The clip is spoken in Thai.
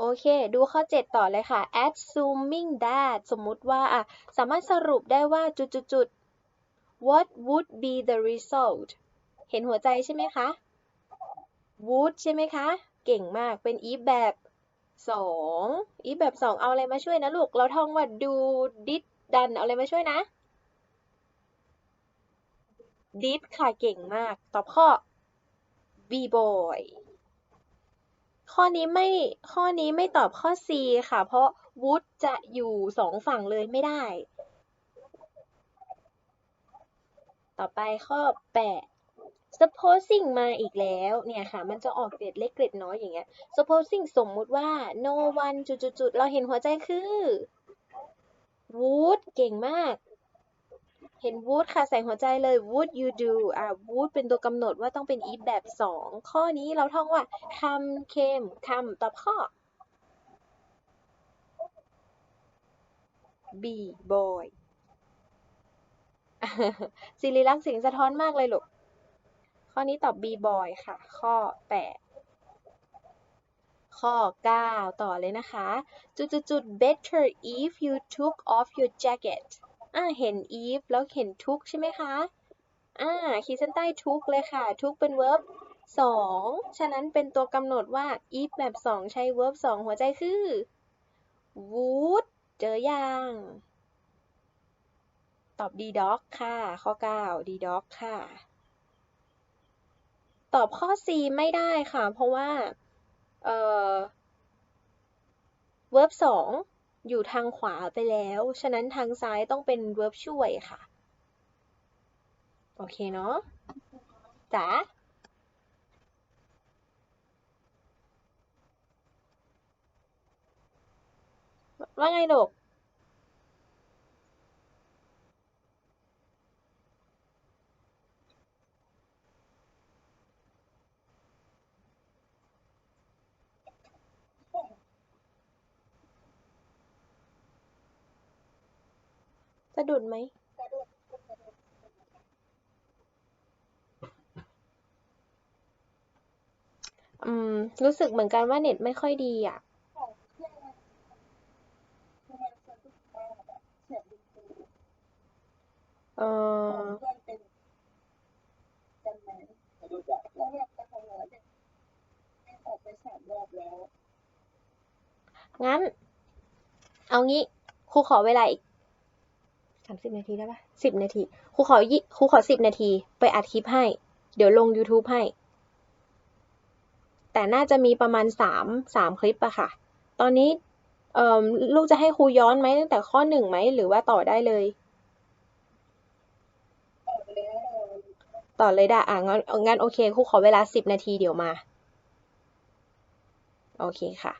โอเค ดูข้อ 7 ต่อเลยค่ะ assuming that สมมุติว่าอะสามารถสรุปได้ว่าจุดๆๆ what would be the result เห็นหัวใจใช่ไหมคะ would ใช่ไหมคะ เก่งมากเป็น if แบบ 2 if แบบ 2 เอาอะไรมาช่วยนะลูก เราท่องว่า do did done เอาอะไรมาช่วยนะ did ค่ะ เก่งมาก ตอบข้อ b boy ข้อนี้ไม่ข้อนี้ไม่ตอบข้อ C ค่ะ เพราะ would จะอยู่สองฝั่งเลยไม่ได้ ต่อไปข้อ 8 supposing มาอีกแล้วเนี่ยค่ะ มันจะออกเกรดเล็กเกรดน้อยอย่างเงี้ย supposing สมมุติว่า no one จุดๆๆเราเห็นหัวใจคือ would เก่งมาก เห็น would ค่ะ ใส่หัวใจเลย would you do อ่า would เป็นตัวกำหนดว่าต้องเป็น if แบบ 2 ข้อนี้เราท่องว่า come came come ตอบข้อ B boy ศิริลักษณ์เสียงสะท้อนมากเลยลูก ข้อนี้ตอบ B boy ค่ะ ข้อ 8 ข้อ 9 ต่อเลยนะคะ จุดๆๆ better if you took off your jacket อ่าเห็น if แล้วเห็น took ใช่ไหมคะอ่าขีดเส้นใต้ took เลยค่ะ took เป็น verb 2 ฉะนั้นเป็นตัวกำหนดว่า if แบบ 2 ใช้ verb 2 หัวใจคือ would เจออยังตอบ d dog ค่ะ ข้อ 9 d dog ค่ะ ตอบข้อ C ไม่ได้ค่ะ เพราะว่า เอ่อ verb 2 อยู่ทางขวาไปแล้ว ฉะนั้นทางซ้ายต้องเป็น verb ช่วยค่ะ โอเคเนาะจ๋าว่าไงลูกะดุดไหมอืม รู้สึกเหมือนกันว่าเน็ตไม่ค่อยดีอะ เอองั้น เอางี้ครูขอเวลาอีก สามสิบนาทีได้ปะสิบนาทีครูขอยี่ครูขอสิบนาที ไปอัดคลิปให้ เดี๋ยวลง YouTube ให้ แต่น่าจะมีประมาณสามสามคลิปอะค่ะ ตอนนี้เอ่อลูกจะให้ครูย้อนไหมตั้งแต่ข้อหนึ่งไหม หรือว่าต่อได้เลย ต่อเลยได้อะงั้นงั้นโอเคครูขอเวลาสิบนาทีเดี๋ยวมา โอเคค่ะ